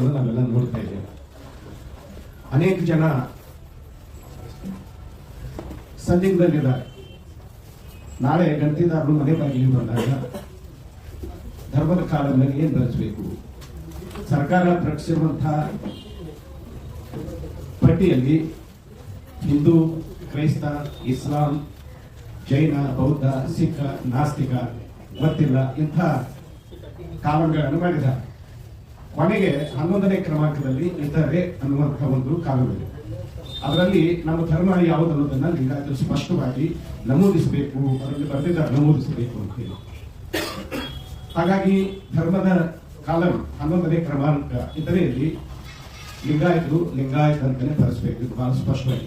ಇರೋದನ್ನ ನಾವೆಲ್ಲ ನೋಡ್ತಾ ಇದ್ದೇವೆ. ಅನೇಕ ಜನ ಸಂದಿಗ್ಧದಲ್ಲಿದ್ದಾರೆ ನಾಳೆ ಗಂಟಿದಾರರು ಮನೆ ಬಾಗಿಲಿಗೆ ಬಂದಾಗ ಧರ್ಮದ ಕಾಲದಲ್ಲಿ ಏನು ಬಳಸಬೇಕು ಸರ್ಕಾರ ಪ್ರಕಟಿಸಿರುವಂತಹ ಪಟ್ಟಿಯಲ್ಲಿ ಹಿಂದೂ, ಕ್ರೈಸ್ತ, ಇಸ್ಲಾಂ, ಜೈನ, ಬೌದ್ಧ, ಸಿಖ್, ನಾಸ್ತಿಕ, ಗೊತ್ತಿಲ್ಲ, ಇಂಥ ಕಾಮನ್ಗಳನ್ನು ಮಾಡಿದ್ದಾರೆ. ಕೊನೆಗೆ ಹನ್ನೊಂದನೇ ಕ್ರಮಾಂಕದಲ್ಲಿ ಇತರೆ ಅನ್ನುವಂತಹ ಒಂದು ಕಾಲವಿದೆ ಅದರಲ್ಲಿ ನಮ್ಮ ಧರ್ಮ ಯಾವುದು ಅನ್ನೋದನ್ನ ಲಿಂಗಾಯತರು ಸ್ಪಷ್ಟವಾಗಿ ನಮೂದಿಸಬೇಕು, ಅದರಲ್ಲಿ ಬರೆದಿದ್ದ ನಮೂದಿಸಬೇಕು ಅಂತ ಹೇಳಿ. ಹಾಗಾಗಿ ಧರ್ಮದ ಕಾಲಂ, ಹನ್ನೊಂದನೇ ಕ್ರಮಾಂಕ ಇದರಲ್ಲಿ ಲಿಂಗಾಯತರು ಲಿಂಗಾಯತ ಅಂತಾನೆ ಬರೆಸಬೇಕು ಇದು ಬಹಳ ಸ್ಪಷ್ಟವಾಗಿ.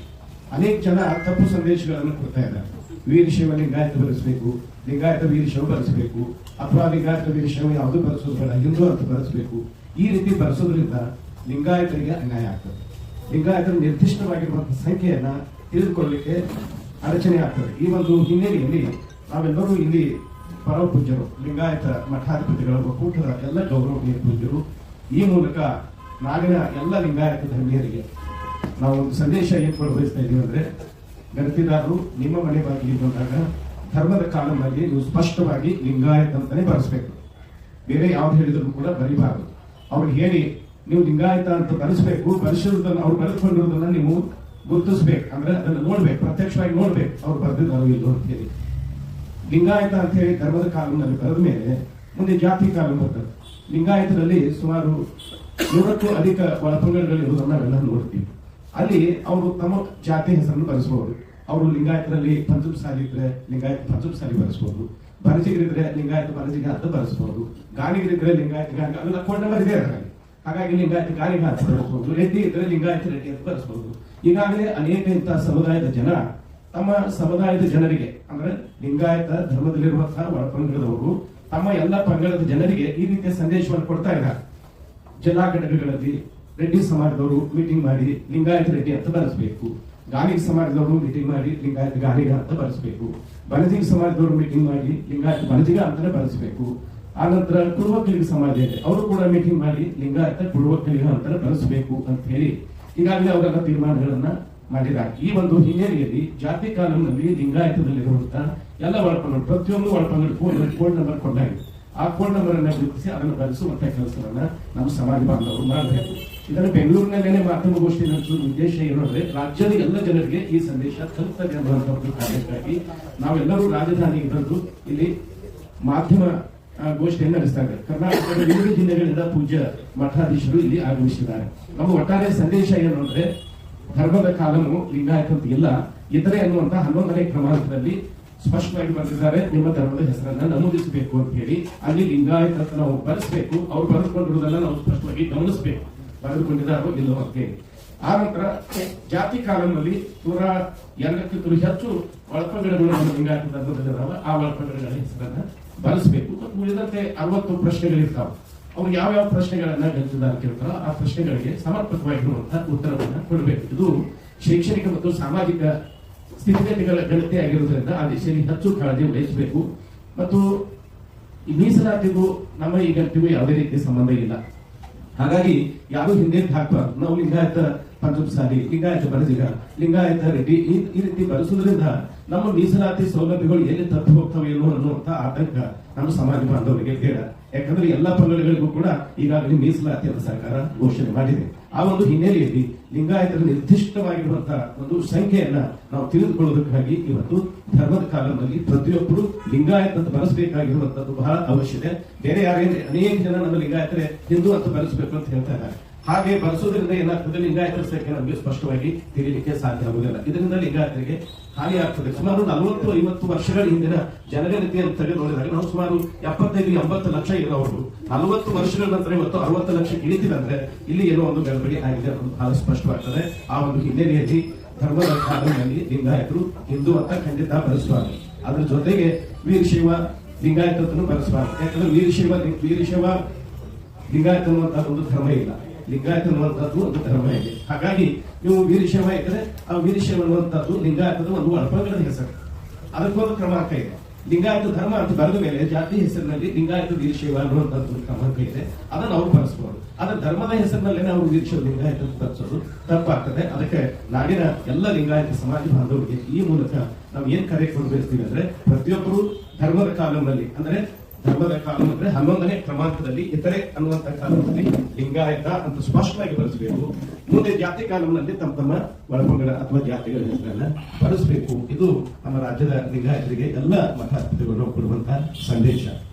ಅನೇಕ ಜನ ತಪ್ಪು ಸಂದೇಶಗಳನ್ನು ಕೊಡ್ತಾ ಇದ್ದಾರೆ. ವೀರಶೈವ ಲಿಂಗಾಯತ ಬರೆಸಬೇಕು, ಲಿಂಗಾಯತ ವೀರಶೈವ ಬರೆಸಬೇಕು, ಅಥವಾ ಲಿಂಗಾಯತ ವೀರಶೈವ ಯಾವುದು ಬರೆಸೋದು ಬೇಡ, ಹಿಂದೂ ಅಂತ ಬರೆಸಬೇಕು. ಈ ರೀತಿ ಬರೆಸೋದ್ರಿಂದ ಲಿಂಗಾಯತರಿಗೆ ಅನ್ಯಾಯ ಆಗ್ತದೆ. ಲಿಂಗಾಯತರು ನಿರ್ದಿಷ್ಟವಾಗಿರುವಂತಹ ಸಂಖ್ಯೆಯನ್ನ ತಿಳಿದುಕೊಳ್ಳಲಿಕ್ಕೆ ಅಡಚಣೆ ಆಗ್ತದೆ. ಈ ಒಂದು ಹಿನ್ನೆಲೆಯಲ್ಲಿ ನಾವೆಲ್ಲರೂ ಇಲ್ಲಿ ಪರಮ ಪೂಜ್ಯರು ಲಿಂಗಾಯತ ಮಠಾಧಿಪತಿಗಳ, ಒಕ್ಕೂಟದ ಎಲ್ಲ ಗೌರವನೀಯ ಪೂಜ್ಯರು. ಈ ಮೂಲಕ ನಾಡಿನ ಎಲ್ಲ ಲಿಂಗಾಯತ ಧರ್ಮೀಯರಿಗೆ ನಾವು ಒಂದು ಸಂದೇಶ ಏನ್ ಬಯಸ್ತಾ ಇದೀವಿ ಅಂದ್ರೆ ಗಣತಿದಾರರು ನಿಮ್ಮ ಮನೆ ಬಾಗಿಲಿಗೆ ಬಂದಾಗ ಧರ್ಮದ ಕಾಲದಲ್ಲಿ ನೀವು ಸ್ಪಷ್ಟವಾಗಿ ಲಿಂಗಾಯತ ಅಂತಾನೆ ಬರೆಸ್ಬೇಕು. ಬೇರೆ ಯಾವ್ದು ಹೇಳಿದ್ರು ಕೂಡ ಬರಿಬಾರದು. ಅವ್ರಿಗೆ ಹೇಳಿ, ನೀವು ಲಿಂಗಾಯತ ಅಂತ ಕಲಿಸ್ಬೇಕು ಕಲಿಸಿರೋದನ್ನ ಅವ್ರು ಕಲಿಸ್ಕೊಂಡಿರೋದನ್ನ ನೀವು ಗುರುತಿಸ್ಬೇಕು. ಅಂದ್ರೆ ಅದನ್ನ ನೋಡ್ಬೇಕು, ಪ್ರತ್ಯಕ್ಷವಾಗಿ ನೋಡ್ಬೇಕು. ಅವ್ರು ಬರೆದಿದ್ದಾರೋ ಇಲ್ಲೋ ಅಂತ ಲಿಂಗಾಯತ ಅಂತ ಹೇಳಿ ಧರ್ಮದ ಕಾಲದಲ್ಲಿ ಬರೆದ ಮೇಲೆ ಮುಂದೆ ಜಾತಿ ಕಾಲ ಬರ್ತದೆ. ಲಿಂಗಾಯತದಲ್ಲಿ ಸುಮಾರು ನೂರಕ್ಕೂ ಅಧಿಕ ಒಳಪಂಗಡಗಳಿರುವುದನ್ನು ನಾವೆಲ್ಲ ನೋಡ್ತೀವಿ. ಅಲ್ಲಿ ಅವರು ತಮ್ಮ ಜಾತಿ ಹೆಸರನ್ನು ಬರೆಸಬಹುದು ಅವರು ಲಿಂಗಾಯತರಲ್ಲಿ ಪಂಚಮಸಾಲಿ ಇದ್ರೆ ಲಿಂಗಾಯತ ಪಂಚಮಸಾಲಿ ಬರೆಸಬಹುದು ಬರಜಿಗರಿದ್ರೆ ಲಿಂಗಾಯತ ಬರಜಿಗ ಅಂತ ಬರೆಸಬಹುದು ಗಾಣಿಗರಿದ್ರೆ ಲಿಂಗಾಯತ ಗಾಣಿಗ ಅದನ್ನ ಕೋಡ್ ಇದೆ ಹಾಗಾಗಿ ಲಿಂಗಾಯತ ಗಾಣಿಗ ಅಂತ ಬರೆಸಬಹುದು ರೆಡ್ಡಿ ಇದ್ರೆ ಲಿಂಗಾಯತ ರೆಡ್ಡಿ ಅಂತ ಬರೆಸಬಹುದು ಈಗಾಗಲೇ ಅನೇಕ ಇಂತಹ ಸಮುದಾಯದ ಜನ, ತಮ್ಮ ಸಮುದಾಯದ ಜನರಿಗೆ, ಅಂದ್ರೆ ಲಿಂಗಾಯತ ಧರ್ಮದಲ್ಲಿರುವಂತಹ ಒಳಪಂಗಡದವರು, ತಮ್ಮ ಎಲ್ಲ ಪಂಗಡದ ಜನರಿಗೆ ಈ ರೀತಿಯ ಸಂದೇಶವನ್ನು ಕೊಡ್ತಾ ಇದ್ದಾರೆ. ಜಿಲ್ಲಾ ಘಟಕಗಳಲ್ಲಿ ರೆಡ್ಡಿ ಸಮಾಜದವರು ಮೀಟಿಂಗ್ ಮಾಡಿ ಲಿಂಗಾಯತ ರೆಡ್ಡಿ ಅಂತ ಬರೆಸಬೇಕು. ಗಾಣಿಗ ಸಮಾಜದವರು ಮೀಟಿಂಗ್ ಮಾಡಿ, ಲಿಂಗಾಯತ ಗಾಣಿಗ ಅಂತ ಬರೆಸಬೇಕು ಬಣಜಿಗ ಸಮಾಜದವರು ಮೀಟಿಂಗ್ ಮಾಡಿ, ಲಿಂಗಾಯತ, ಬನಜಿಗ ಅಂತಾನೆ ಬರೆಸಬೇಕು ಆನಂತರ ಕುರುವಕ್ಕಲಿಗ ಸಮಾಜ ಇದೆ. ಅವರು ಕೂಡ ಮೀಟಿಂಗ್ ಮಾಡಿ, ಲಿಂಗಾಯತ ಕುರುವಕ್ಕಲಿಗ ಅಂತಾನೆ ಬರೆಸಬೇಕು ಅಂತ ಹೇಳಿ ಈಗಾಗಲೇ ಅವರೆಲ್ಲ ತೀರ್ಮಾನಗಳನ್ನ ಮಾಡಿದ್ದಾರೆ. ಈ ಒಂದು ಹಿನ್ನೆಲೆಯಲ್ಲಿ ಜಾತಿ ಕಾನೂನಿನಲ್ಲಿ ಲಿಂಗಾಯತದಲ್ಲಿರುವಂತಹ ಎಲ್ಲ ಒಳಪಂಗಡ ಪ್ರತಿಯೊಂದು ಒಳಪಂಗಡಕ್ಕೂ ಒಂದು ಕೋಡ್ ನಂಬರ್ ಕೊಡಲಾಗಿದೆ ಆ ಕೋಡ್ ನಂಬರ್ ಅನ್ನ ಗುರುತಿಸಿ ಅದನ್ನು ಬರೆಸುವಂತಹ ಕೆಲಸವನ್ನ ನಮ್ಮ ಸಮಾಜ ಬಾಂಧವರು ಮಾಡಬೇಕು. ಇದನ್ನು ಬೆಂಗಳೂರಿನಲ್ಲೇನೆ ಮಾಧ್ಯಮಗೋಷ್ಠಿ ನಡೆಸುವ ಉದ್ದೇಶ ಏನು ರಾಜ್ಯದ ಎಲ್ಲ ಜನರಿಗೆ ಈ ಸಂದೇಶ ತಲುಪ್ತದೆ ಅನ್ನುವಂಥ ಒಂದು ಕಾರ್ಯಕ್ಕಾಗಿ ನಾವೆಲ್ಲರೂ ರಾಜಧಾನಿಗೆ ಬಂದು ಇಲ್ಲಿ ಮಾಧ್ಯಮ ಗೋಷ್ಠಿಯನ್ನು ನಡೆಸ್ತಾ ಇದ್ದಾರೆ ಕರ್ನಾಟಕದ ವಿವಿಧ ಜಿಲ್ಲೆಗಳಿಂದ ಪೂಜ್ಯ ಮಠಾಧೀಶರು ಇಲ್ಲಿ ಆಗಮಿಸಿದ್ದಾರೆ. ನಮ್ಮ ಒಟ್ಟಾರೆ ಸಂದೇಶ ಏನು ಅಂದ್ರೆ ಧರ್ಮದ ಕಾಲಮು, ಲಿಂಗಾಯತ ಇಲ್ಲ ಇತರೆ ಅನ್ನುವಂತಹ ಹನ್ನೊಂದನೇ ಕ್ರಮಾಂಕದಲ್ಲಿ ಸ್ಪಷ್ಟವಾಗಿ ಬರೆದಿದ್ದಾರೆ ನಿಮ್ಮ ಧರ್ಮದ ಹೆಸರನ್ನ ನಮೂದಿಸಬೇಕು ಅಂತ ಹೇಳಿ, ಅಲ್ಲಿ ಲಿಂಗಾಯತ ನಾವು ಬರೆಸಬೇಕು, ಅವ್ರು ಬರೆದುಕೊಂಡಿರೋದನ್ನ ನಾವು ಸ್ಪಷ್ಟವಾಗಿ ಗಮನಿಸಬೇಕು. ಬರೆದುಕೊಂಡಿದ್ದಾರೋ ಇಲ್ಲವೋ ಅಂತ ಆ ನಂತರ ಜಾತಿ ಕಾಲಂನಲ್ಲಿ ನೂರ ಎರಡಕ್ಕಿಂತಲೂ ಹೆಚ್ಚು ಒಳಪಂಗಡಗಳು ನಮ್ಮ ಲಿಂಗಾಯತ ಧರ್ಮದಲ್ಲಿದ್ದಾವ ಆ ಒಳಪಂಗಡಗಳ ಹೆಸರನ್ನ ಬಳಸಬೇಕು. ಮತ್ತು ಉಳಿದಂತೆ ಅರವತ್ತು ಪ್ರಶ್ನೆಗಳಿರ್ತಾವ. ಅವ್ರು ಯಾವ ಯಾವ ಪ್ರಶ್ನೆಗಳನ್ನ ಗೆಲ್ತಿದ್ದಾರೆ ಕೇಳ್ತಾರೋ, ಆ ಪ್ರಶ್ನೆಗಳಿಗೆ ಸಮರ್ಪಕವಾಗಿರುವಂತಹ ಉತ್ತರವನ್ನ ಕೊಡಬೇಕು. ಇದು ಶೈಕ್ಷಣಿಕ ಮತ್ತು ಸಾಮಾಜಿಕ ಸ್ಥಿತಿಗತಿಗಳ ಗಣತಿ ಆಗಿರುವುದರಿಂದ ಆ ದಿಶೆಯಲ್ಲಿ ಹೆಚ್ಚು ಕಾಳಜಿ ವಹಿಸಬೇಕು. ಮತ್ತು ಈ ಮೀಸಲಾತಿಗೂ ನಮ್ಮ ಈ ಗಂಟಿಗೂ ಯಾವುದೇ ರೀತಿಯ ಸಂಬಂಧ ಇಲ್ಲ. ಹಾಗಾಗಿ ಯಾರು ಹಿಂದೇನು ಹಾಕ್ಬಾರ್ದು ನಾವು ಲಿಂಗಾಯತ ಪಂಚಮಸಾಲಿ, ಲಿಂಗಾಯತ ಬರಜಿಗ ಲಿಂಗಾಯತ ರೆಡ್ಡಿ, ಈ ರೀತಿ ಬರೆಸುವುದರಿಂದ ನಮ್ಮ ಮೀಸಲಾತಿ ಸೌಲಭ್ಯಗಳು ಎಲ್ಲಿ ತಪ್ಪು ಹೋಗ್ತವೆ ಏನೋ ಅನ್ನುವಂತ ಆತಂಕ ನಮ್ಮ ಸಮಾಜ ಬಾಂಧವರಿಗೆ ಬೇಡ. ಯಾಕಂದ್ರೆ ಎಲ್ಲಾ ಪಂಗಡಗಳಿಗೂ ಕೂಡ ಈಗಾಗಲೇ ಮೀಸಲಾತಿಯನ್ನು ಸರ್ಕಾರ ಘೋಷಣೆ ಮಾಡಿದೆ. ಆ ಒಂದು ಹಿನ್ನೆಲೆಯಲ್ಲಿ ಲಿಂಗಾಯತರ ನಿರ್ದಿಷ್ಟವಾಗಿರುವಂತಹ ಒಂದು ಸಂಖ್ಯೆಯನ್ನ ನಾವು ತಿಳಿದುಕೊಳ್ಳೋದಕ್ಕಾಗಿ ಇವತ್ತು ಧರ್ಮದ ಕಾಲದಲ್ಲಿ ಪ್ರತಿಯೊಬ್ಬರು ಲಿಂಗಾಯತ ಅಂತ ಬರೆಸಬೇಕಾಗಿರುವಂತದ್ದು ಬಹಳ ಅವಶ್ಯಕ ಬೇರೆ ಯಾರೇ ಅನೇಕ ಜನ ನಮ್ಮ ಲಿಂಗಾಯತರೆ ಹಿಂದೂ ಅಂತ ಬರೆಸಬೇಕು ಅಂತ ಹೇಳ್ತಾ ಇದ್ದಾರೆ. ಹಾಗೆ ಬಳಸೋದ್ರಿಂದ ಏನಾಗ್ತದೆ ಲಿಂಗಾಯತರ ಸಂಖ್ಯೆ ನಮಗೆ ಸ್ಪಷ್ಟವಾಗಿ ತಿಳಿಯಲಿಕ್ಕೆ ಸಾಧ್ಯ ಆಗುವುದಿಲ್ಲ. ಇದರಿಂದ ಲಿಂಗಾಯತರಿಗೆ ಹಾನಿ ಆಗ್ತದೆ. ಸುಮಾರು ನಲವತ್ತು, ಐವತ್ತು ವರ್ಷಗಳ ಹಿಂದಿನ ಜನಗಣತಿಯನ್ನು ತೆಗೆದು ನೋಡಿದಾಗ ನಾವು ಸುಮಾರು ಎಪ್ಪತ್ತೈದು, ಎಂಬತ್ತು ಲಕ್ಷ ಇರೋರು ನಲವತ್ತು ವರ್ಷಗಳ ನಂತರ ಇವತ್ತು ಅರವತ್ತು ಲಕ್ಷ ಇಳಿತಿದಂದ್ರೆ ಇಲ್ಲಿ ಏನೋ ಒಂದು ಬೆಳವಣಿಗೆ ಆಗಿದೆ ಅನ್ನೋದು ಬಹಳ ಸ್ಪಷ್ಟವಾಗ್ತದೆ. ಆ ಒಂದು ಹಿನ್ನೆಲೆಯಲ್ಲಿ ಧರ್ಮದ ಕಾಲದಲ್ಲಿ ಲಿಂಗಾಯತರು ಹಿಂದೂ ಅಂತ ಖಂಡಿತ ಬಳಸಬಾರದು ಅದ್ರ ಜೊತೆಗೆ ವೀರಶೈವ ಲಿಂಗಾಯತನ್ನು ಬಳಸಬಾರದು ಯಾಕಂದ್ರೆ ವೀರಶೈವ ವೀರಶೈವ ಲಿಂಗಾಯತ ಅನ್ನುವಂತಹ ಒಂದು ಧರ್ಮ ಇಲ್ಲ. ಲಿಂಗಾಯತ ಅನ್ನುವಂಥದ್ದು ಒಂದು ಧರ್ಮ ಇದೆ. ಹಾಗಾಗಿ ನೀವು ವೀರಶೈವ ಇದ್ರೆ ಆ ವೀರಶೈವ ಅನ್ನುವಂಥದ್ದು ಲಿಂಗಾಯತದ ಒಂದು ಒಳಪಂಗಡದ ಹೆಸರು. ಅದಕ್ಕೊಂದು ಕ್ರಮಾಂಕ ಇದೆ. ಲಿಂಗಾಯತ ಧರ್ಮ ಅಂತ ಬರೆದ ಮೇಲೆ ಜಾತಿ ಹೆಸರಿನಲ್ಲಿ ಲಿಂಗಾಯತ ವೀರಶೈವ ಅನ್ನುವಂಥದ್ದು ಕ್ರಮಾಂಕ ಇದೆ. ಅದನ್ನು ಅವ್ರು ಬಳಸಬಹುದು ಆದ್ರೆ ಧರ್ಮದ ಹೆಸರಿನಲ್ಲೇ ನಾವು ವೀರಶೈವ ಲಿಂಗಾಯತ ತರಿಸೋದು ತಪ್ಪಾಗ್ತದೆ. ಅದಕ್ಕೆ ನಾಡಿನ ಎಲ್ಲ ಲಿಂಗಾಯತ ಸಮಾಜ ಬಾಂಧವರಿಗೆ ಈ ಮೂಲಕ ನಾವು ಏನ್ ಕರೆ ಕೊಡಬೇಕು ಅಂದ್ರೆ ಪ್ರತಿಯೊಬ್ಬರು ಧರ್ಮದ ಕಾಲಂನಲ್ಲಿ, ಅಂದ್ರೆ ಧರ್ಮದ ಕಾನೂನು ಅಂದ್ರೆ ಹನ್ನೊಂದನೇ ಕ್ರಮಾಂಕದಲ್ಲಿ ಇತರೆ ಅನ್ನುವಂತ ಕಾಲದಲ್ಲಿ ಲಿಂಗಾಯತ ಅಂತ ಸ್ಪಷ್ಟವಾಗಿ ಬಳಸಬೇಕು. ಮುಂದೆ ಜಾತಿ ಕಾಲಂನಲ್ಲಿ ತಮ್ಮ ತಮ್ಮ ಒಳಪಂಗಡ ಅಥವಾ ಜಾತಿಗಳ ಹೆಸರನ್ನ ಬಳಸಬೇಕು. ಇದು ನಮ್ಮ ರಾಜ್ಯದ ಲಿಂಗಾಯತರಿಗೆ ಎಲ್ಲ ಮಠಾಧಿಪತಿಗಳು ಕೊಡುವಂತಹ ಸಂದೇಶ.